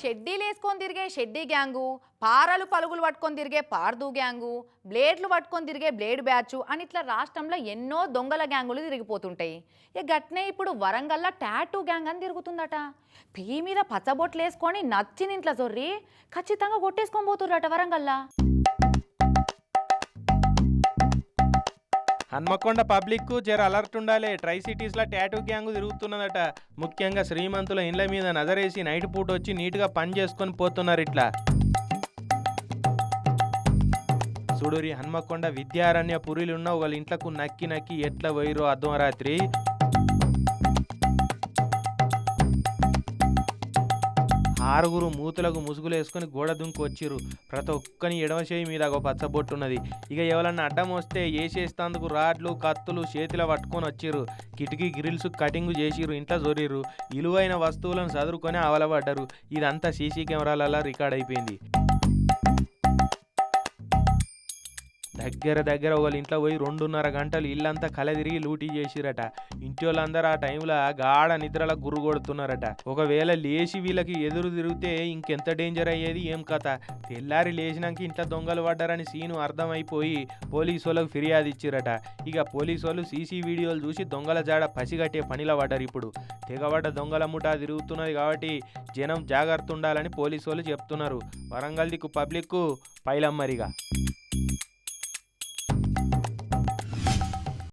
షెడ్డీలు వేసుకొని తిరిగే షెడ్డీ గ్యాంగు పారలు పలుగులు పట్టుకొని తిరిగే పార్దు గ్యాంగు బ్లేడ్లు పట్టుకొని తిరిగే బ్లేడ్ బ్యాచ్ అని ఇట్లా రాష్ట్రంలో ఎన్నో దొంగల గ్యాంగులు తిరిగిపోతుంటాయి. ఇక గట్నే ఇప్పుడు వరంగల్లో టాటూ గ్యాంగ్ అని తిరుగుతుందట. పీ మీద పచ్చబొట్లు వేసుకొని నచ్చిన ఇంట్లో జొర్రి ఖచ్చితంగా కొట్టేసుకొని పోతుర్రట వరంగల్లా. హన్మకొండ పబ్లిక్ జర అలర్ట్ ఉండాలి. ట్రై సిటీస్లో టాటూ గ్యాంగ్ తిరుగుతున్నదట. ముఖ్యంగా శ్రీమంతుల ఇండ్ల మీద నజరేసి నైట్ పూట వచ్చి నీట్గా పని చేసుకొని పోతున్నారు ఇట్లా. చూడురి హన్మకొండ విద్యారణ్య పురిలున్న వాళ్ళ ఇంట్లకు నక్కి నక్కి ఎట్లా పోయిరో అర్ధం రాత్రి? ఆరుగురు మూతులకు ముసుగులు వేసుకొని గోడ దుంకు వచ్చిర్రు. ప్రతి ఒక్కని ఎడమ చేయి మీద ఒక పచ్చబొట్టు ఉన్నది. ఇక ఎవరన్నా అడ్డం వస్తే ఏసేస్తందుకు రాడ్లు కత్తులు చేతిలో పట్టుకొని వచ్చిర్రు. కిటికీ గ్రిల్స్ కటింగ్ చేసిర్రు ఇంట్లో జొరిర్రు విలువైన వస్తువులను చదువుకొని అవలబడ్డరు ఇదంతా సీసీ కెమెరాలలో రికార్డ్ అయిపోయింది. దగ్గర దగ్గర వాళ్ళ ఇంట్లో పోయి రెండున్నర గంటలు ఇల్లంతా కలదిరిగి లూటీ చేసిరట. ఇంటి వాళ్ళందరూ ఆ టైంలో గాఢ నిద్రల గురు కొడుతున్నారట. ఒకవేళ లేచి వీళ్ళకి ఎదురు తిరిగితే ఇంకెంత డేంజర్ అయ్యేది? ఏం కథ? తెల్లారి లేచినాక ఇంట్లో దొంగలు పడ్డారని సీను అర్థమైపోయి పోలీసు వాళ్ళకు ఫిర్యాదు ఇచ్చిరట. ఇక పోలీసు వాళ్ళు సీసీ వీడియోలు చూసి దొంగల జాడ పసిగట్టే పనిలో పడ్డారు ఇప్పుడు. తెగబడ్డ దొంగల ముఠా తిరుగుతున్నది కాబట్టి జనం జాగ్రత్త ఉండాలని పోలీసు వాళ్ళు చెప్తున్నారు. వరంగల్ దిక్కు పబ్లిక్కు పైలమ్మరిగా.